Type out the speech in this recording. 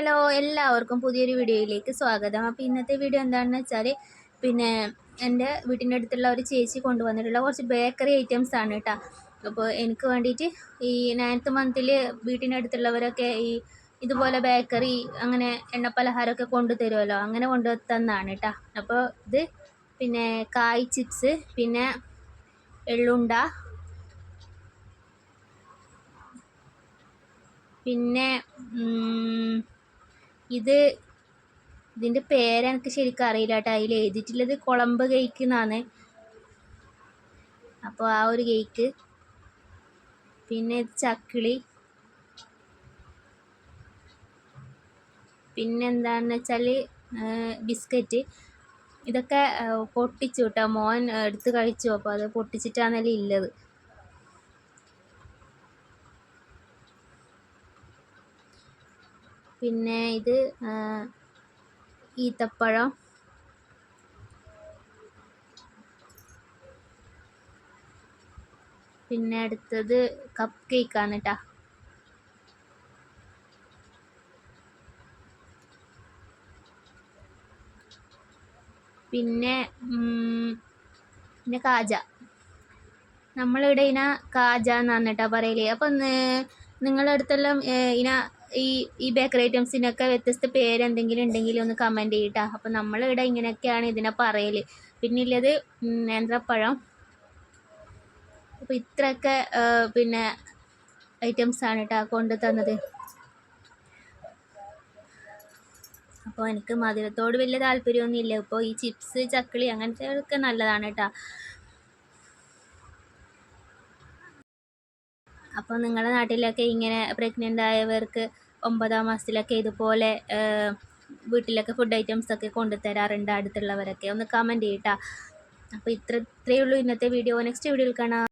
Hello എല്ലാവർക്കും പുതിയൊരു വീഡിയോയിലേക്ക് സ്വാഗതം. അപ്പോൾ ഇന്നത്തെ വീഡിയോ എന്താണെന്ന് വെച്ചാൽ പിന്നെ എന്റെ വീട്ടിന്റെ അടുത്തുള്ള ഒരു ചേച്ചി കൊണ്ടുവന്നിട്ടുള്ള കുറച്ച് ബേക്കറി ഐറ്റംസ് ആണ് കേട്ടോ അപ്പോൾ എനിക്ക് വേണ്ടിയിട്ട് ഈ നയൻത്ത് മന്തിൽ വീട്ടിന്റെ അടുത്തുള്ളവരൊക്കെ ഈ ഇതുപോലെ ബേക്കറി അങ്ങനെ എണ്ണപ്പലഹാരമൊക്കെ കൊണ്ടു തരുമല്ലോ അങ്ങനെ കൊണ്ടു തന്നാണ് കേട്ടോ അപ്പോൾ ഇത് പിന്നെ കായ് ചിപ്സ് പിന്നെ എള്ളുണ്ട പിന്നെ ഇത് ഇതിന്റെ പേരെനിക്ക് ശരിക്കും അറിയില്ല കേട്ടോ അതിൽ എഴുതിയിട്ടുള്ളത് കുളമ്പ് കേക്ക് എന്നാണ്. അപ്പോൾ ആ ഒരു കേക്ക് പിന്നെ ചക്കിളി. പിന്നെന്താണെന്ന് വെച്ചാൽ ബിസ്ക്കറ്റ്. ഇതൊക്കെ പൊട്ടിച്ചു കേട്ടോ. മോൻ എടുത്ത് കഴിച്ചു. അപ്പോൾ അത് പൊട്ടിച്ചിട്ടാണല്ലോ ഉള്ളത് പിന്നെ ഇത് ഈത്തപ്പഴം. പിന്നെ അടുത്തത് കപ്പ് കേക്കാണ് കേട്ടോ പിന്നെ പിന്നെ കാജ. നമ്മളിവിടെ ഇന കാജ എന്നാണ് കേട്ടോ പറയൽ. അപ്പം നിങ്ങളുടെ അടുത്തെല്ലാം ഇതിനെ ഈ ഈ ബേക്കറി ഐറ്റംസിനൊക്കെ വ്യത്യസ്ത പേര് എന്തെങ്കിലും ഉണ്ടെങ്കിൽ ഒന്ന് കമന്റ് ചെയ്യട്ടോ. അപ്പോൾ നമ്മളിവിടെ ഇങ്ങനെയൊക്കെയാണ് ഇതിനെ പറയൽ പിന്നെ ഉള്ളത് നേന്ത്രപ്പഴം. അപ്പോൾ ഇത്രയൊക്കെ പിന്നെ ഐറ്റംസാണ് കേട്ടോ കൊണ്ടു തന്നത്. അപ്പോൾ എനിക്ക് മധുരത്തോട് വലിയ താല്പര്യമൊന്നുമില്ല ഇപ്പോൾ ഈ ചിപ്സ് ചക്കിളി അങ്ങനത്തെ ഒക്കെ നല്ലതാണ് കേട്ടോ അപ്പോൾ നിങ്ങളുടെ നാട്ടിലൊക്കെ ഇങ്ങനെ പ്രഗ്നന്റ് ആയവർക്ക് ഒമ്പതാം മാസത്തിലൊക്കെ ഇതുപോലെ വീട്ടിലൊക്കെ ഫുഡ് ഐറ്റംസ് ഒക്കെ കൊണ്ടുതരാറുണ്ട് അടുത്തുള്ളവരൊക്കെ. ഒന്ന് കമന്റ് ചെയ്യട്ടാ. അപ്പോൾ ഇത്ര ഇത്രയേ ഉള്ളൂ ഇന്നത്തെ വീഡിയോ നെക്സ്റ്റ് വീഡിയോയിൽ കാണാം.